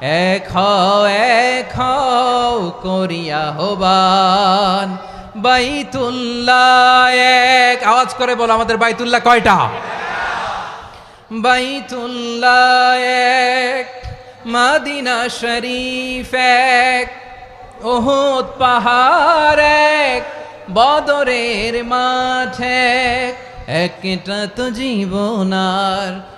এক হও করিয়া হবান। বাইতুল্লাহ এক। আওয়াজ করে বলো আমাদের বাইতুল্লাহ কয়টা? বাইতুল্লাহ এক, মাদিনা শরীফ এক ওহুদ পাহাড় এক, বদরের মাঠে একটা তো জীবনার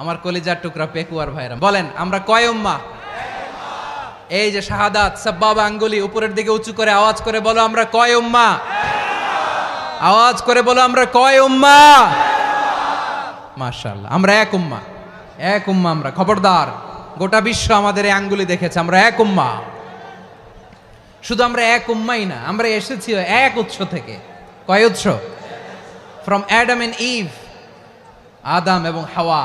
আমার কলিজার টুকরা পেকুয়ার ভাইরা। বলেন, আমরা কয় উম্মা? এই যে শাহাদাত, সাব্বাব আঙ্গুলি উপরের দিকে উঁচু করে আওয়াজ করে বলো আমরা কয় উম্মা? আওয়াজ করে বলো আমরা কয় উম্মা? মাশাআল্লাহ, আমরা এক উম্মা। এক উম্মা আমরা, খবরদার। গোটা বিশ্ব আমাদের এই আঙ্গুলি দেখেছে, আমরা এক উম্মা। শুধু আমরা এক উম্মাই না, আমরা এসেছি এক উৎস থেকে। কয় উৎস? ফ্রম অ্যাডাম এন্ড ইভ আদাম এবং হাওয়া।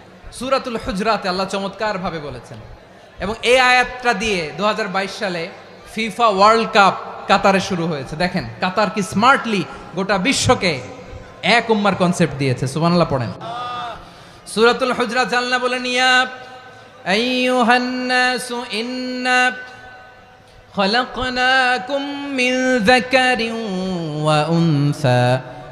সুরাতুল হুজরাতে আল্লাহ চমৎকারভাবে বলেছেন। এবং এই আয়াতটা দিয়ে দুহাজার বাইশ সালে ফিফা ওয়ার্ল্ড কাপ কাতারে শুরু হয়েছে। দেখেন, কাতার কি স্মার্টলি গোটা বিশ্বকে এক উম্মার কনসেপ্ট দিয়েছে। সুমানাল্লাহ পড়েন। সুরাতুল হুজরা জানলা বলে ইয়া খলকনাকুম মিন যাকারিন ওয়া উনসা।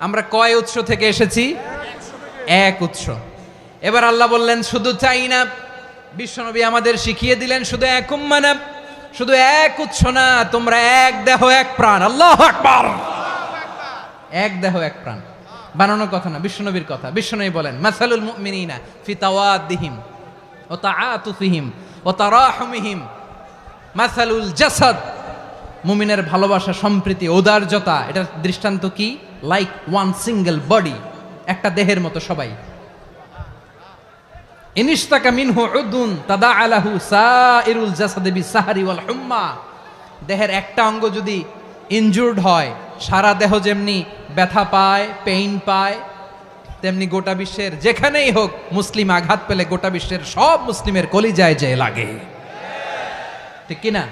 আমরা কয় উৎস থেকে এসেছি? এক উৎস। এবার আল্লাহ বললেন, শুধু চাই না, বিশ্বনবী আমাদের শিখিয়ে দিলেন, শুধু এক উম্মা না, শুধু এক উৎস না, তোমরা এক দেহ, এক প্রাণ। আল্লাহ আকবার। এক দেহ, এক প্রাণ। বানানোর কথা না, বিশ্বনবীর কথা। বিশ্বনবী বলেন, মাসালুল মুমিনিনা ফি তাওয়াদ্দিহিম ও তাআতুফিহিম ও তারাহুমিহিম। মাসালুল জাসাদ। মুমিনের ভালোবাসা, সম্প্রীতি ঔদার্যতা এটার দৃষ্টান্ত কি? লাইক ওয়ান সিঙ্গেল বডি একটা দেহের মতো সবাই। ইনিস্তাকা মিনহু উদুন তাদা আলাহু সাইরুল জাসাদে বিসাহারি ওয়াল হুম্মা। দেহের একটা অঙ্গ যদি ইনজুর্ড হয়, সারা দেহ যেমনি ব্যথা পায় পেইন পায়, তেমনি গোটা বিশ্বের যেখানেই হোক মুসলিম আঘাত পেলে গোটা বিশ্বের সব মুসলিমের কলিজায় যে লাগে। ঠিক কিনা?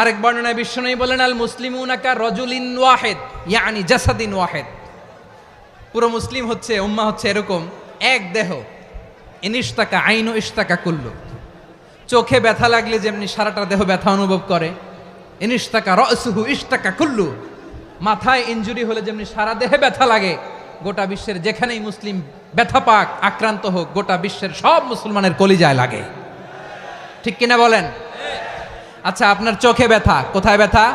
আরেক বর্ণনায় বিশ্বনবী বলেন আল মুসলিম আকা রজুলিন ওয়াহেদ। ইয়ানি জাসাদিন ওয়াহেদ। পুরো মুসলিম হচ্ছে, উম্মা হচ্ছে এরকম, এক দেহ। ইনিস্তাকা আইন ইস্তাকা কুল্লু। চোখে ব্যথা লাগলে যেমনি সারাটা দেহ ব্যথা অনুভব করে ইনিস্তাকা রসুহু ইস্তাকা কুল্লু। মাথায় ইঞ্জুরি হলে যেমনি সারা দেহে ব্যথা লাগে, গোটা বিশ্বের যেখানেই মুসলিম ব্যথা পাক, আক্রান্ত হোক, গোটা বিশ্বের সব মুসলমানের কলিজায় লাগে। ঠিক কিনা বলেন? আচ্ছা আপনার চোখে ব্যথা, কোথায় ব্যথা?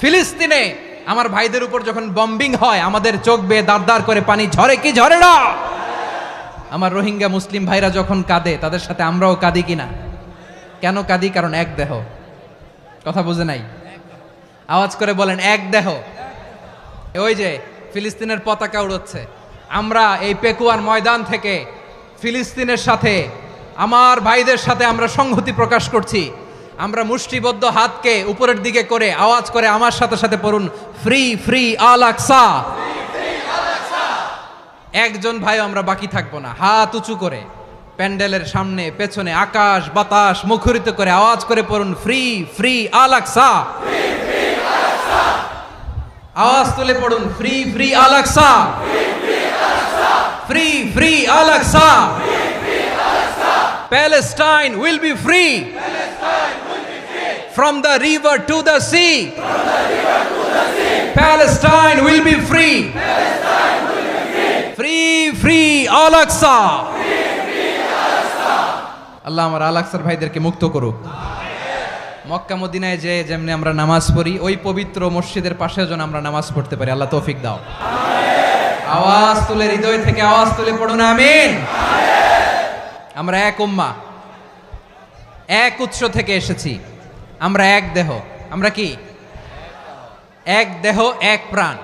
ফিলিস্তিনে আমার ভাইদের উপর যখন বম্বিং হয়, আমাদের চোখ বেয়ে দাঁড় করে পানি ঝরে কি ঝরে না? আমার রোহিঙ্গা মুসলিম ভাইরা যখন কাঁদে, তাদের সাথে আমরাও কাঁদি কিনা? কেন কাঁদি? কারণ এক দেহ। কথা বুঝে নাই? আওয়াজ করে বলেন, এক দেহ। ওই যে ফিলিস্তিনের পতাকা উড়োচ্ছে। আমরা এই পেকুয়ার ময়দান থেকে ফিলিস্তিনের সাথে, আমার ভাইদের সাথে আমরা সংহতি প্রকাশ করছি। আমরা মুষ্টিবদ্ধ হাতকে উপরের দিকে করে আওয়াজ করে আমার সাথে সাথে পড়ুন ফ্রি ফ্রি আল আকসা একজন ভাই আমরা বাকি থাকব না হাত উঁচু করে প্যান্ডেলের সামনে পেছনে আকাশ বাতাস মুখরিত করে আওয়াজ করে পড়ুন ফ্রি ফ্রি আল আকসা আওয়াজ তুলে পড়ুন free free Al Aqsa free free Al Aqsa Palestine will be free. From the river to the sea. Palestine will be free. Free, free, Al-Aqsa. আল্লাহ আমার আলাক্সার ভাইদেরকে মুক্ত করুক মক্কা মদিনায় যে যেমনি আমরা নামাজ পড়ি ওই পবিত্র মসজিদের পাশে যেন আমরা নামাজ পড়তে পারি আল্লাহ তৌফিক দাও আওয়াজ তুলে হৃদয় থেকে আওয়াজ তুলে পড়ুন আমিন আমরা এক উম্মা এক উৎস থেকে এসেছি আমরা এক দেহ। আমরা কি? এক দেহ, এক প্রাণ।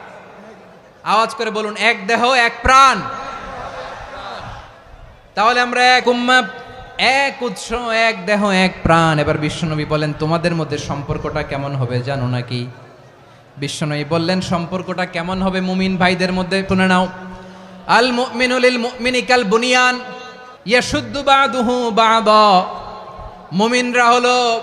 আওয়াজ করে বলুন, এক দেহ, এক প্রাণ। তাহলে আমরা এক উম্মা এক উৎস, এক দেহ, এক প্রাণ। এবার বিশ্বনবী বলেন, তোমাদের মধ্যে সম্পর্কটা কেমন হবে জানো নাকি? বিশ্বনবী বললেন, সম্পর্কটা কেমন হবে মুমিন ভাইদের মধ্যে? শুনে নাও। আল মুমিনুল মুমিনিকাল বুনিয়ান, ইয়াশুদ্দু বাদুহু বাদা। মুমিনরা হলো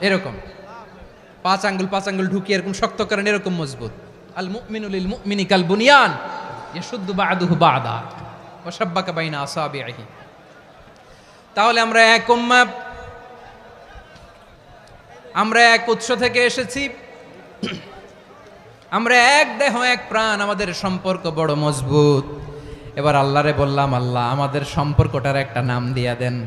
এরকম। পাঁচ আঙ্গুল পাঁচ আঙ্গুল ঢুকিয়ে এরকম শক্ত করেন, এরকম মজবুত। আল মুমিনুল মুমিনি কাল বুনিয়ান ইয়াশুদ্দু বাদুহু বাদা। ওয়া শাব্বাকা বাইনা আসাবিহি তাহলে আমরা এক উম্মাহ আমরা এক উৎস থেকে এসেছি। আমরা এক দেহ, এক প্রাণ, আমাদের সম্পর্ক বড় মজবুত। এবার আল্লাহরে বললাম, আল্লাহ, আমাদের সম্পর্কটার একটা নাম দিয়া দেন।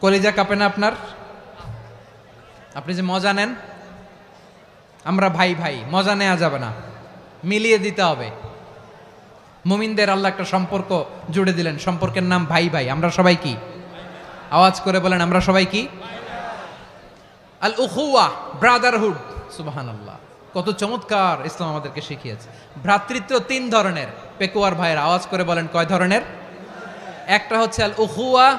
কলিজা কাঁপে না আপনার? আপনি যে মজা নেন, আমরা ভাই ভাই, মজা নেওয়া যাবে না। মিলিয়ে দিতে হবে। মুমিনদের আল্লাহ একটা সম্পর্ক জুড়ে দিলেন। সম্পর্কের নাম ভাই ভাই। আমরা সবাই কি? আওয়াজ করে বলেন, আমরা সবাই কি? আল উখুয়া, ব্রাদারহুড। সুবাহান আল্লাহ কত চমৎকার ইসলাম আমাদেরকে শিখিয়েছে। ভ্রাতৃত্ব তিন ধরনের। পেকুয়ার ভাইয়ের আওয়াজ করে বলেন, কয় ধরনের? একটা হচ্ছে আল উখুয়া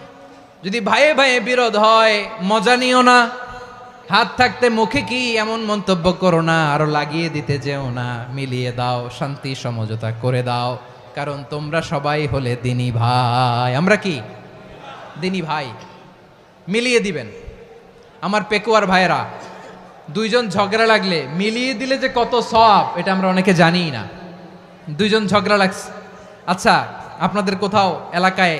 যদি ভাইয়ে ভাইয়ে বিরোধ হয়, মজা নিও না। হাত থাকতে মুখে কি এমন মন্তব্য করো না, আরও লাগিয়ে দিতে যেও না। মিলিয়ে দাও, শান্তি, সমঝোতা করে দাও। কারণ তোমরা সবাই হলে দিনী ভাই। আমরা কি? দিনী ভাই। মিলিয়ে দিবেন। আমার পেকুয়ার ভাইয়েরা, দুইজন ঝগড়া লাগলে মিলিয়ে দিলে যে কত সব এটা আমরা অনেকে জানিই না। দুইজন ঝগড়া লাগছে। আচ্ছা আপনাদের কোথাও এলাকায়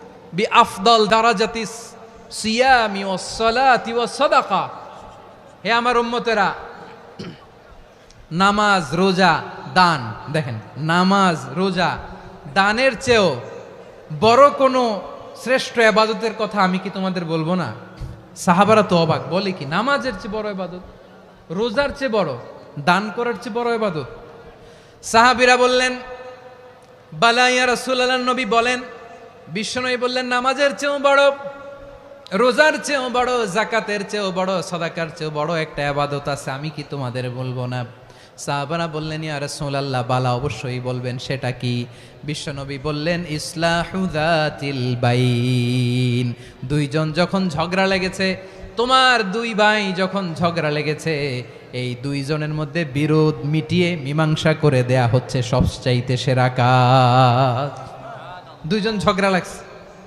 বি আফদল দারাজাতি সিয়ামি ওয়াস সালাতি ওয়াস সাদাকা। হে আমার উম্মতেরা, নামাজ, রোজা, দান, দেখেন, নামাজ, রোজা, দানের চেয়েও বড় কোনো শ্রেষ্ঠ আবাদতের কথা আমি কি তোমাদের বলব না? সাহাবারা তো অবাক, বলে কি, নামাজের চেয়ে বড় এবাদত, রোজার চেয়ে বড়, দান করার চেয়ে বড় এবাদত? সাহাবিরা বললেন বালাইয়া রাসূলুল্লাহ, নবী বলেন বিশ্বনবী বললেন, নামাজের চেয়েও বড়, রোজার চেয়েও বড় জাকাতের চেয়েও বড়, সদাকার চেয়েও বড় একটা আবাদত আছে, আমি কি তোমাদের বলব না? সাহাবারা বললেন, ইয়া রাসূলুল্লাহ, বালা অবশ্যই বলবেন, সেটা কি? বিশ্বনবী বললেন ইসলাহুদাতিল বাইন, দুইজন যখন ঝগড়া লেগেছে, তোমার দুই ভাই যখন ঝগড়া লেগেছে, এই দুইজনের মধ্যে বিরোধ মিটিয়ে মীমাংসা করে দেয়া হচ্ছে সবচাইতে সেরা কাজ। দুইজন ঝগড়া লাগছে।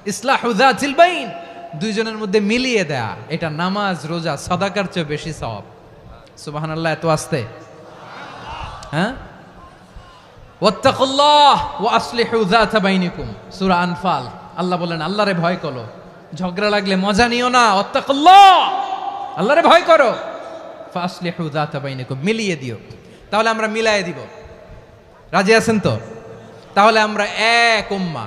ইসলাহুদাতিল বাইন। দুইজনের মধ্যে মিলিয়ে দেয়া। এটা নামাজ, রোজা, সদাকার চেয়ে বেশি সব সুবহানাল্লাহ, এত আসতে। হ্যাঁ? ওয়াত্তাকুল্লাহ ওয়া আসলিহু যাতা বাইনিকুম। আল্লাহ বলেন, আল্লাহরে ভয় করো। ঝগড়া লাগলে মজা নিও না। ওয়াত্তাকুল্লাহ! আল্লাহরে ভয় করো। ফাসলিহু যাতা বাইনিকুম। মিলিয়ে দিও। তাহলে আমরা মিলায়ে দিব। রাজি আছেন তো? তাহলে আমরা এক উম্মা।